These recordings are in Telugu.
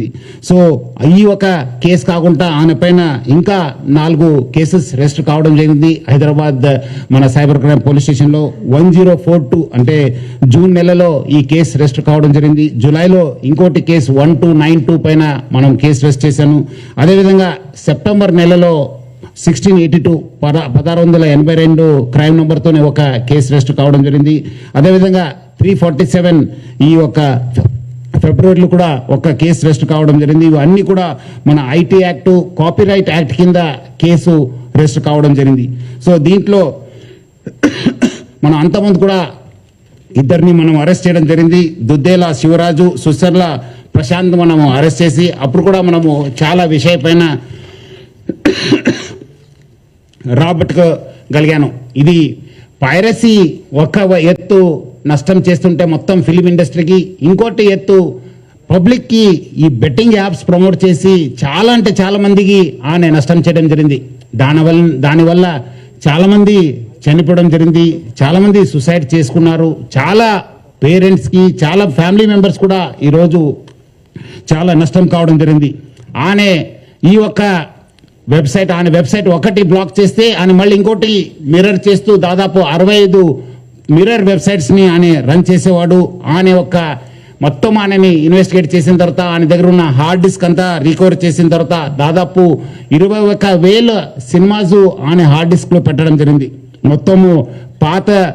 జరిగింది. సో ఈ ఒక కేసు కాకుండా ఆయన పైన ఇంకా నాలుగు కేసెస్ రెస్ట్ కావడం జరిగింది. హైదరాబాద్ మన సైబర్ క్రైమ్ పోలీస్ స్టేషన్లో వన్ జీరో ఫోర్ టూ అంటే జూన్ నెలలో ఈ కేసు రెస్ట్ కావడం జరిగింది. జూలైలో ఇంకోటి case one two nine two పైన మనం కేసు రెస్ట్ చేశాను. అదేవిధంగా సెప్టెంబర్ నెలలో సిక్స్టీన్ ఎయిటీ టూ పద పదహారు వందల ఎనభై రెండు క్రైమ్ నెంబర్తోనే ఒక కేసు రెస్ట్ కావడం జరిగింది. అదేవిధంగా త్రీ ఫార్టీ సెవెన్ ఈ యొక్క ఫిబ్రవరిలో కూడా ఒక కేసు రెస్ట్ కావడం జరిగింది. ఇవన్నీ కూడా మన ఐటీ యాక్టు కాపీరైట్ యాక్ట్ కింద కేసు రెస్ట్ కావడం జరిగింది. సో దీంట్లో మనం అంతమంది కూడా ఇద్దరిని మనం అరెస్ట్ చేయడం జరిగింది. దుద్దేల శివరాజు సుసర్ల ప్రశాంత్ మనము అరెస్ట్ చేసి అప్పుడు కూడా మనము చాలా విషయపైన రాబట్టుకోగలిగాను ఇది పైరసీ ఒక ఎత్తు నష్టం చేస్తుంటే మొత్తం ఫిలిం ఇండస్ట్రీకి ఇంకోటి ఎత్తు పబ్లిక్కి ఈ బెట్టింగ్ యాప్స్ ప్రమోట్ చేసి చాలా అంటే చాలా మందికి ఆమె నష్టం చేయడం జరిగింది. దానివల్ల దానివల్ల చాలామంది చనిపోవడం జరిగింది. చాలామంది సుసైడ్ చేసుకున్నారు. చాలా పేరెంట్స్కి చాలా ఫ్యామిలీ మెంబర్స్ కూడా ఈరోజు చాలా నష్టం కావడం జరిగింది. ఆమె ఈ ఒక్క వెబ్సైట్ ఆయన వెబ్సైట్ ఒకటి బ్లాక్ చేస్తే ఆయన మళ్ళీ ఇంకోటి మిర్రర్ చేస్తూ దాదాపు అరవై ఐదు మిర్రర్ వెబ్సైట్స్ని ఆయన రన్ చేసేవాడు. ఆయన ఒక మొత్తం ఆయనని ఇన్వెస్టిగేట్ చేసిన తర్వాత ఆయన దగ్గర ఉన్న హార్డ్ డిస్క్ అంతా రికవర్ చేసిన తర్వాత దాదాపు ఇరవై ఒక వేల సినిమాస్ ఆయన హార్డ్ డిస్క్లో పెట్టడం జరిగింది. మొత్తము పాత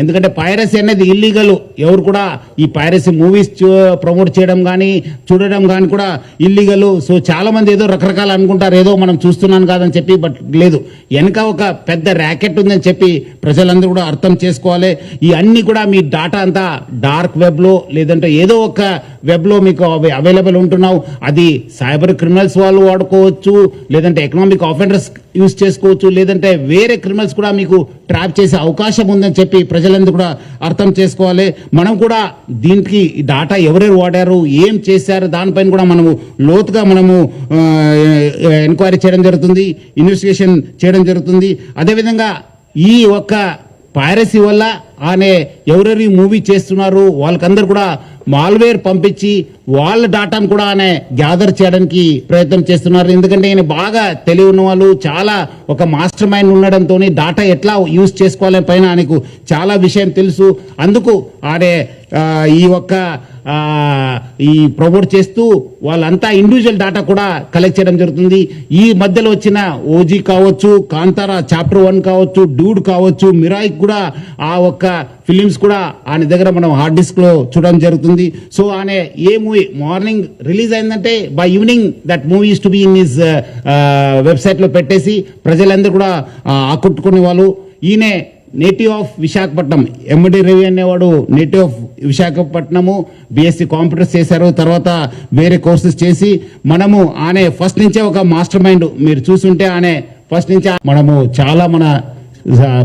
ఎందుకంటే పైరసీ అనేది ఇల్లీగల్ ఎవరు కూడా ఈ పైరసీ మూవీస్ ప్రమోట్ చేయడం కానీ చూడడం కానీ కూడా ఇల్లీగల్ సో చాలామంది ఏదో రకరకాలు అనుకుంటారు. ఏదో మనం చూస్తున్నాను కాదని చెప్పి బట్ లేదు. వెనక ఒక పెద్ద ర్యాకెట్ ఉందని చెప్పి ప్రజలందరూ కూడా అర్థం చేసుకోవాలి. ఈ అన్ని కూడా మీ డాటా అంతా డార్క్ వెబ్లో లేదంటే ఏదో ఒక వెబ్లో మీకు అవి అవైలబుల్ ఉంటున్నావు. అది సైబర్ క్రిమినల్స్ వాళ్ళు వాడుకోవచ్చు లేదంటే ఎకనామిక్ ఆఫెండర్స్ యూజ్ చేసుకోవచ్చు లేదంటే వేరే క్రిమినల్స్ కూడా మీకు ట్రాప్ చేసే అవకాశం ఉందని చెప్పి ప్రజలందరూ కూడా అర్థం చేసుకోవాలి. మనం కూడా దీనికి డాటా ఎవరెవరు వాడారు ఏం చేశారు దానిపైన కూడా మనము లోతుగా మనము ఎంక్వైరీ చేయడం జరుగుతుంది ఇన్వెస్టిగేషన్ చేయడం జరుగుతుంది. అదేవిధంగా ఈ ఒక్క పైరసీ వల్ల అనే ఎవరెవరి మూవీ చేస్తున్నారు వాళ్ళకందరూ కూడా మాల్వేర్ పంపించి వాళ్ళ డాటాను కూడా ఆయన గ్యాదర్ చేయడానికి ప్రయత్నం చేస్తున్నారు. ఎందుకంటే ఈయన బాగా తెలివి ఉన్న వాళ్ళు చాలా ఒక మాస్టర్ మైండ్ ఉండడంతో డాటా ఎట్లా యూజ్ చేసుకోవాలని పైన ఆయనకు చాలా విషయం తెలుసు. అందుకు ఆడే ఈ ఒక్క ఈ ప్రమోట్ చేస్తూ వాళ్ళంతా ఇండివిజువల్ డాటా కూడా కలెక్ట్ చేయడం జరుగుతుంది. ఈ మధ్యలో వచ్చిన ఓజీ కావచ్చు కాంతారా చాప్టర్ వన్ కావచ్చు డూడ్ కావచ్చు మిరాయి కూడా ఆ ఒక్క ఫిలిమ్స్ కూడా ఆయన దగ్గర మనం హార్డ్ డిస్క్లో చూడడం జరుగుతుంది. సో ఆయన ఏ మూవీ మార్నింగ్ రిలీజ్ అయిందంటే by evening that movie to be in his వెబ్సైట్లో పెట్టేసి ప్రజలందరూ కూడా ఆకట్టుకునే వాళ్ళు. ఈయనే native of Visakhapatnam MD Ravi అనేవాడు native of Visakhapatnam BSc computers చేశారు. తర్వాత వేరే కోర్సెస్ చేసి మనము ఆనే ఫస్ట్ నుంచే ఒక మాస్టర్ మైండ్ మీరు చూసుంటే ఆనే ఫస్ట్ నుంచి మనము చాలా మన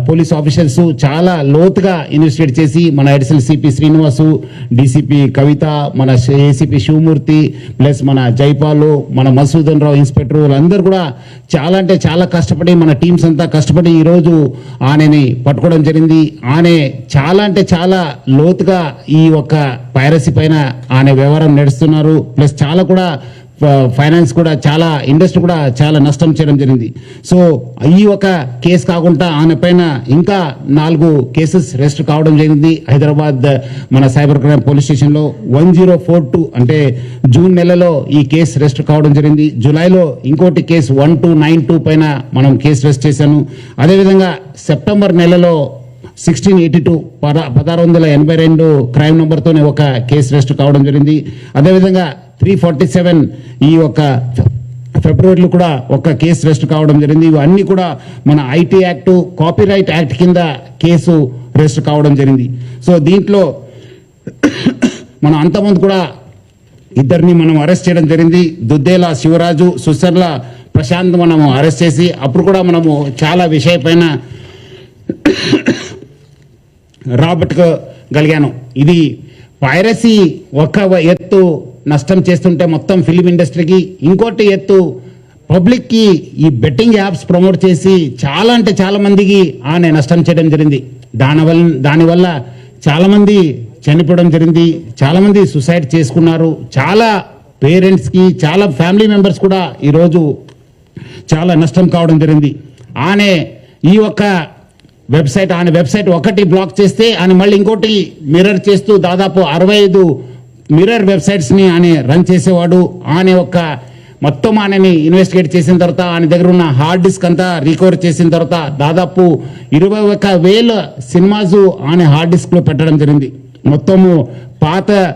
పోలీస్ ఆఫీసర్స్ చాలా లోతుగా ఇన్వెస్టిగేట్ చేసి మన additional CP Srinivas DCP Kavitha మన ఏసీపీ శివమూర్తి ప్లస్ మన జైపాలు మన మసూదన్ రావు ఇన్స్పెక్టర్ వాళ్ళందరూ కూడా చాలా అంటే చాలా కష్టపడి మన టీమ్స్ అంతా కష్టపడి ఈరోజు ఆనని పట్టుకోవడం జరిగింది. ఆనే చాలా అంటే చాలా లోతుగా ఈ ఒక్క పైరసీ పైన ఆనే వ్యవహారం నడుస్తున్నారు. ప్లస్ చాలా కూడా ఫైనాన్స్ కూడా చాలా ఇండస్ట్రీ కూడా చాలా నష్టం చేయడం జరిగింది. సో ఈ ఒక కేసు కాకుండా ఆయన పైన ఇంకా నాలుగు కేసెస్ రెస్ట్ కావడం జరిగింది. హైదరాబాద్ మన సైబర్ క్రైమ్ పోలీస్ స్టేషన్లో వన్ జీరో ఫోర్ టూ అంటే జూన్ నెలలో ఈ కేసు రెస్ట్ కావడం జరిగింది. జూలైలో ఇంకోటి case one two nine two పైన మనం కేసు రెస్ట్ చేశాను. అదేవిధంగా సెప్టెంబర్ నెలలో సిక్స్టీన్ ఎయిటీ టూ పద పదహారు వందల ఎనభై రెండు క్రైమ్ నెంబర్తోనే ఒక కేసు రెస్ట్ కావడం జరిగింది. అదేవిధంగా త్రీ ఫార్టీ సెవెన్ ఈ యొక్క ఫిబ్రవరిలో కూడా ఒక కేసు రెస్ట్ కావడం జరిగింది. ఇవన్నీ కూడా మన ఐటీ యాక్టు కాపీరైట్ యాక్ట్ కింద కేసు రెస్ట్ కావడం జరిగింది. సో దీంట్లో మనం అంతమంది కూడా ఇద్దరిని మనం అరెస్ట్ చేయడం జరిగింది. దుద్దేల శివరాజు సుసర్ల ప్రశాంత్ మనము అరెస్ట్ చేసి అప్పుడు కూడా మనము చాలా విషయపైన రాబట్టుకోగలిగాను ఇది పైరసీ ఒక ఎత్తు నష్టం చేస్తుంటే మొత్తం ఫిలిం ఇండస్ట్రీకి ఇంకోటి ఎత్తు పబ్లిక్కి ఈ బెట్టింగ్ యాప్స్ ప్రమోట్ చేసి చాలా అంటే చాలామందికి ఆమె నష్టం చేయడం జరిగింది. దానివల్ల దానివల్ల చాలామంది చనిపోవడం జరిగింది. చాలామంది సుసైడ్ చేసుకున్నారు. చాలా పేరెంట్స్కి చాలా ఫ్యామిలీ మెంబర్స్ కూడా ఈరోజు చాలా నష్టం కావడం జరిగింది. ఆమె ఈ ఒక్క వెబ్సైట్ ఆయన వెబ్సైట్ ఒకటి బ్లాక్ చేస్తే ఆయన మళ్ళీ ఇంకోటి మిర్రర్ చేస్తూ దాదాపు అరవై ఐదు మిర్రర్ వెబ్సైట్స్ని ఆయన రన్ చేసేవాడు. ఆయన ఒక మొత్తం ఆయనని ఇన్వెస్టిగేట్ చేసిన తర్వాత ఆయన దగ్గర ఉన్న హార్డ్ డిస్క్ అంతా రికవర్ చేసిన తర్వాత దాదాపు ఇరవై ఒక వేల సినిమాస్ ఆయన హార్డ్ డిస్క్లో పెట్టడం జరిగింది. మొత్తము పాత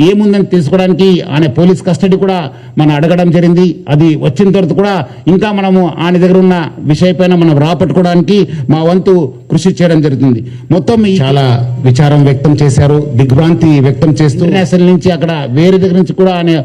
ఏముందని తెలుసుకోవడానికి ఆయన పోలీస్ కస్టడీ కూడా మనం అడగడం జరిగింది. అది వచ్చిన తర్వాత కూడా ఇంకా మనము ఆయన దగ్గర ఉన్న విషయపైన మనం రాపట్టుకోవడానికి మా వంతు కృషి చేయడం జరుగుతుంది. మొత్తం చాలా విచారం వ్యక్తం చేశారు దిగ్భ్రాంతి వ్యక్తం చేస్తూ ఇంటర్నేషనల్ నుంచి అక్కడ వేరే దగ్గర నుంచి కూడా ఆయన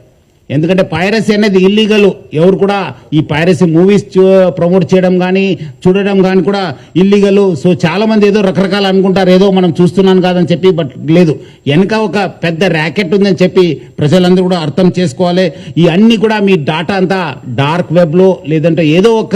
ఎందుకంటే పైరసీ అనేది ఇల్లీగల్ ఎవరు కూడా ఈ పైరసీ మూవీస్ ప్రమోట్ చేయడం కానీ చూడడం కానీ కూడా ఇల్లీగల్ సో చాలామంది ఏదో రకరకాలు అనుకుంటారు. ఏదో మనం చూస్తున్నాను కాదని చెప్పి బట్ లేదు. వెనక ఒక పెద్ద ర్యాకెట్ ఉందని చెప్పి ప్రజలందరూ కూడా అర్థం చేసుకోవాలి. ఈ అన్నీ కూడా మీ డాటా అంతా డార్క్ వెబ్లో లేదంటే ఏదో ఒక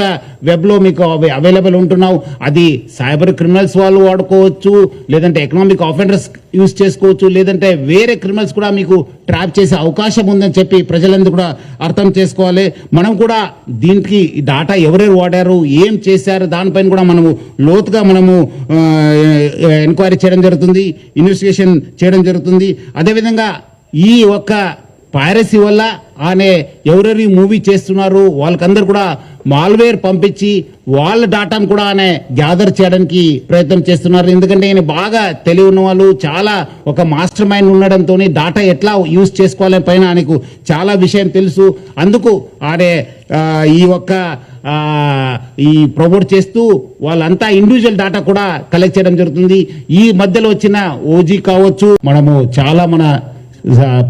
వెబ్లో మీకు అవి అవైలబుల్ ఉంటున్నావు. అది సైబర్ క్రిమినల్స్ వాళ్ళు వాడుకోవచ్చు లేదంటే ఎకనామిక్ ఆఫెండర్స్ యూజ్ చేసుకోవచ్చు లేదంటే వేరే క్రిమినల్స్ కూడా మీకు ట్రాప్ చేసే అవకాశం ఉందని చెప్పి ప్రజలందరూ కూడా అర్థం చేసుకోవాలి. మనం కూడా దీనికి డాటా ఎవరెవరు వాడారు ఏం చేశారు దానిపైన కూడా మనము లోతుగా మనము ఎంక్వైరీ చేయడం జరుగుతుంది ఇన్వెస్టిగేషన్ చేయడం జరుగుతుంది. అదేవిధంగా ఈ ఒక్క పైరసీ వల్ల ఆనే ఎవరెవరి మూవీ చేస్తున్నారు వాళ్ళకందరూ కూడా మాల్వేర్ పంపించి వాళ్ళ డాటాను కూడా ఆయన గ్యాదర్ చేయడానికి ప్రయత్నం చేస్తున్నారు. ఎందుకంటే ఈయన బాగా తెలివి ఉన్న వాళ్ళు చాలా ఒక మాస్టర్ మైండ్ ఉండడంతో డాటా ఎట్లా యూజ్ చేసుకోవాలని పైన ఆయనకు చాలా విషయం తెలుసు. అందుకు ఆడే ఈ ఒక్క ఈ ప్రమోట్ చేస్తూ వాళ్ళంతా ఇండివిజువల్ డాటా కూడా కలెక్ట్ చేయడం జరుగుతుంది. ఈ మధ్యలో వచ్చిన ఓజీ కావచ్చు మనము చాలా మన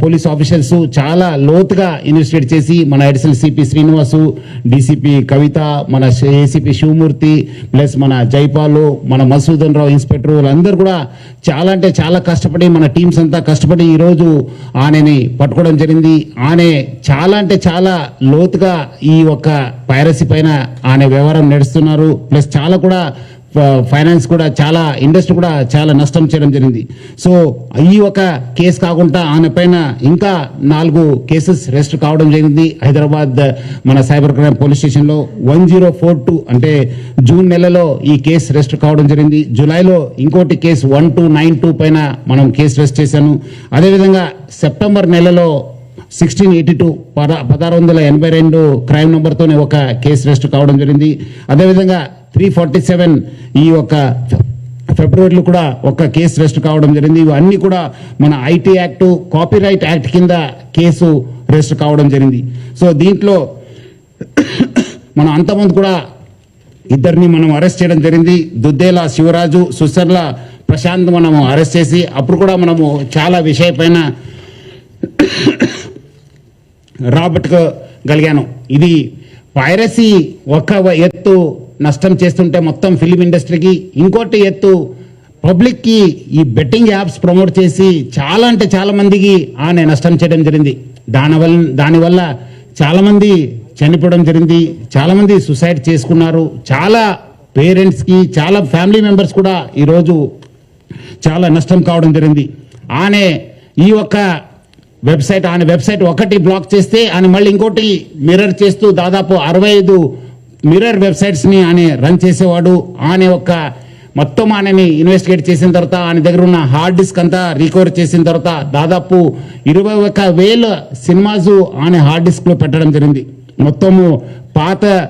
పోలీస్ ఆఫీసర్స్ చాలా లోతుగా ఇన్వెస్టిగేట్ చేసి మన additional CP Srinivas DCP Kavitha మన ఏసీపీ శివమూర్తి ప్లస్ మన జైపాలు మన మసూదన్ రావు ఇన్స్పెక్టర్ వాళ్ళందరూ కూడా చాలా అంటే చాలా కష్టపడి మన టీమ్స్ అంతా కష్టపడి ఈరోజు ఆనని పట్టుకోవడం జరిగింది. ఆనే చాలా అంటే చాలా లోతుగా ఈ ఒక్క పైరసీ పైన ఆనే వ్యవహారం నడుస్తున్నారు. ప్లస్ చాలా కూడా ఫైనాన్స్ కూడా చాలా ఇండస్ట్రీ కూడా చాలా నష్టం చేయడం జరిగింది. సో ఈ ఒక కేసు కాకుండా ఆయన పైన ఇంకా నాలుగు కేసెస్ రెస్ట్ కావడం జరిగింది. హైదరాబాద్ మన సైబర్ క్రైమ్ పోలీస్ స్టేషన్లో వన్ జీరో ఫోర్ టూ అంటే జూన్ నెలలో ఈ కేసు రెస్ట్ కావడం జరిగింది. జూలైలో ఇంకోటి case one two nine two పైన మనం కేసు రెస్ట్ చేశాను. అదేవిధంగా సెప్టెంబర్ నెలలో సిక్స్టీన్ ఎయిటీ టూ పద పదహారు వందల ఎనభై రెండు క్రైమ్ నెంబర్తోనే ఒక కేసు రెస్ట్ కావడం జరిగింది. అదేవిధంగా త్రీ ఫార్టీ సెవెన్ ఈ యొక్క ఫిబ్రవరిలో కూడా ఒక కేసు రెస్ట్ కావడం జరిగింది. ఇవన్నీ కూడా మన ఐటీ యాక్టు కాపీరైట్ యాక్ట్ కింద కేసు రెస్ట్ కావడం జరిగింది. సో దీంట్లో మనం అంతమంది కూడా ఇద్దరిని మనం అరెస్ట్ చేయడం జరిగింది. దుద్దేల శివరాజు సుసర్ల ప్రశాంత్ మనము అరెస్ట్ చేసి అప్పుడు కూడా మనము చాలా విషయపైన రాబట్టుకోగలిగాను ఇది పైరసీ ఒక ఎత్తు నష్టం చేస్తుంటే మొత్తం ఫిలిం ఇండస్ట్రీకి ఇంకోటి ఎత్తు పబ్లిక్కి ఈ బెట్టింగ్ యాప్స్ ప్రమోట్ చేసి చాలా అంటే చాలామందికి ఆమె నష్టం చేయడం జరిగింది. దానివల్ల దానివల్ల చాలామంది చనిపోవడం జరిగింది. చాలామంది సుసైడ్ చేసుకున్నారు. చాలా పేరెంట్స్కి చాలా ఫ్యామిలీ మెంబర్స్ కూడా ఈరోజు చాలా నష్టం కావడం జరిగింది. ఆమె ఈ ఒక్క వెబ్సైట్ ఆయన వెబ్సైట్ ఒకటి బ్లాక్ చేస్తే ఆయన మళ్ళీ ఇంకోటి మిర్రర్ చేస్తూ దాదాపు అరవై ఐదు మిర్రర్ వెబ్సైట్స్ని ఆయన రన్ చేసేవాడు. ఆయన ఒక మొత్తం ఆయనని ఇన్వెస్టిగేట్ చేసిన తర్వాత ఆయన దగ్గర ఉన్న హార్డ్ డిస్క్ అంతా రికవర్ చేసిన తర్వాత దాదాపు ఇరవై ఒక వేల సినిమాస్ ఆయన హార్డ్ డిస్క్లో పెట్టడం జరిగింది. మొత్తము పాత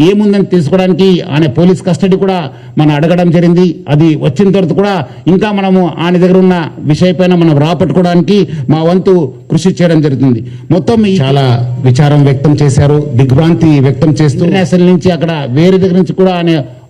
ఏముందని తెలుసుకోవడానికి ఆయన పోలీస్ కస్టడీ కూడా మనం అడగడం జరిగింది. అది వచ్చిన తర్వాత కూడా ఇంకా మనము ఆయన దగ్గర ఉన్న విషయపైన మనం రాపట్టుకోవడానికి మా వంతు కృషి చేయడం జరుగుతుంది. మొత్తం చాలా విచారం వ్యక్తం చేశారు దిగ్భ్రాంతి వ్యక్తం చేస్తూ ఇంటర్నేషనల్ నుంచి అక్కడ వేరే దగ్గర నుంచి కూడా ఆయన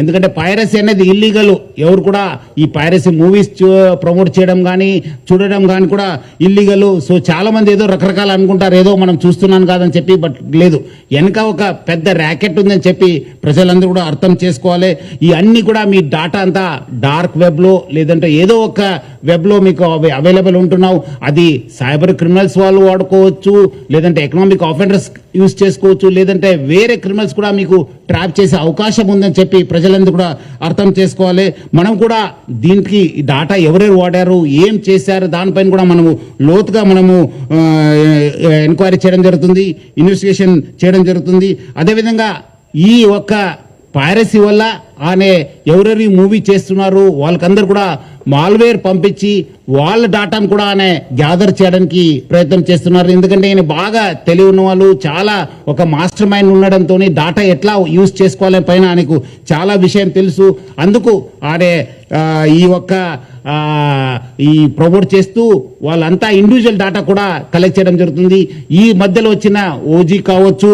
ఎందుకంటే పైరసీ అనేది ఇల్లీగల్ ఎవరు కూడా ఈ పైరసీ మూవీస్ ప్రమోట్ చేయడం కానీ చూడడం కానీ కూడా ఇల్లీగల్ సో చాలామంది ఏదో రకరకాలు అనుకుంటారు. ఏదో మనం చూస్తున్నాను కాదని చెప్పి బట్ లేదు. వెనక ఒక పెద్ద ర్యాకెట్ ఉందని చెప్పి ప్రజలందరూ కూడా అర్థం చేసుకోవాలి. ఈ అన్నీ కూడా మీ డాటా అంతా డార్క్ వెబ్లో లేదంటే ఏదో ఒక వెబ్లో మీకు అవి అవైలబుల్ ఉంటున్నావు. అది సైబర్ క్రిమినల్స్ వాళ్ళు వాడుకోవచ్చు లేదంటే ఎకనామిక్ ఆఫెండర్స్ యూస్ చేసుకోవచ్చు లేదంటే వేరే క్రిమినల్స్ కూడా మీకు ట్రాప్ చేసే అవకాశం ఉందని చెప్పి ప్రజలందరూ కూడా అర్థం చేసుకోవాలి. మనం కూడా దీనికి డాటా ఎవరెవరు వాడారు ఏం చేశారు దానిపైన కూడా మనము లోతుగా మనము ఎంక్వైరీ చేయడం జరుగుతుంది ఇన్వెస్టిగేషన్ చేయడం జరుగుతుంది. అదేవిధంగా ఈ ఒక్క పైరసీ వల్ల అనే ఎవరెవరి మూవీ చేస్తున్నారు వాళ్ళకందరూ కూడా మాల్వేర్ పంపించి వాళ్ళ డాటాను కూడా ఆయన గ్యాదర్ చేయడానికి ప్రయత్నం చేస్తున్నారు. ఎందుకంటే ఈయన బాగా తెలివి ఉన్న వాళ్ళు చాలా ఒక మాస్టర్ మైండ్ ఉండడంతో డాటా ఎట్లా యూజ్ చేసుకోవాలని పైన ఆయనకు చాలా విషయం తెలుసు. అందుకు ఆడే ఈ ఒక్క ఈ ప్రమోట్ చేస్తూ వాళ్ళంతా ఇండివిజువల్ డాటా కూడా కలెక్ట్ చేయడం జరుగుతుంది. ఈ మధ్యలో వచ్చిన ఓజీ కావచ్చు